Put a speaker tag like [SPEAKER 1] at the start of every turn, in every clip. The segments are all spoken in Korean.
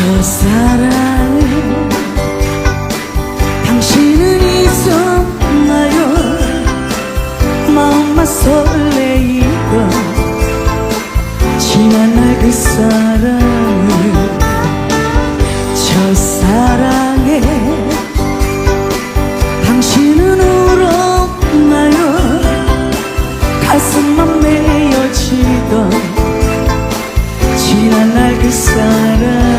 [SPEAKER 1] 저 사랑 당신은 있었나요? 마음만 설레이던 지난 날 그 사랑을 저 사랑에 당신은 울었나요? 가슴만 메어지던 지난 날 그 사랑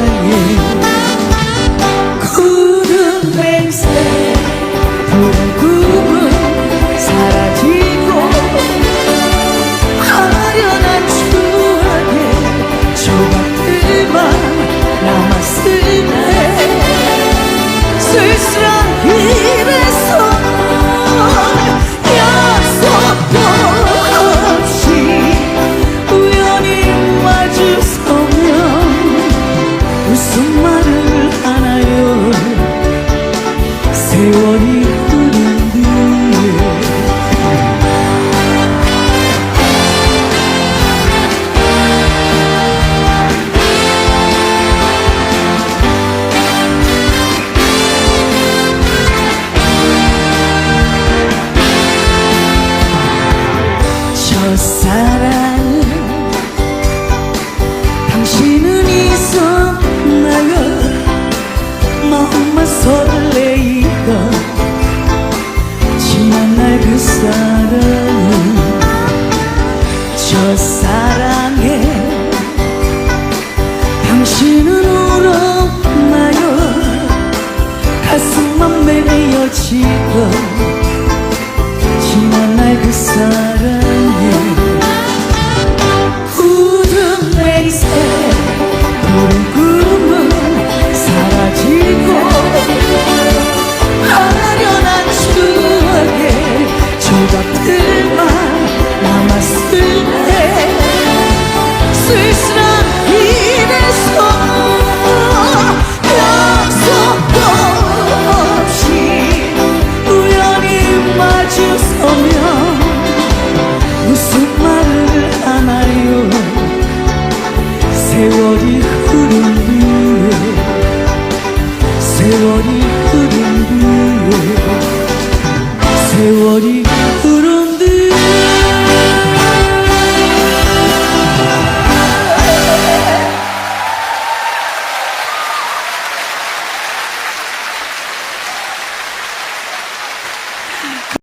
[SPEAKER 1] 무슨 말을 하나요? 세월이 흐른 뒤에 첫사랑 그 사랑은 첫사랑에 당신은 울었나요? 가슴만 메어지던 지난 날 그 사랑 세월이 흐른 후에 세월이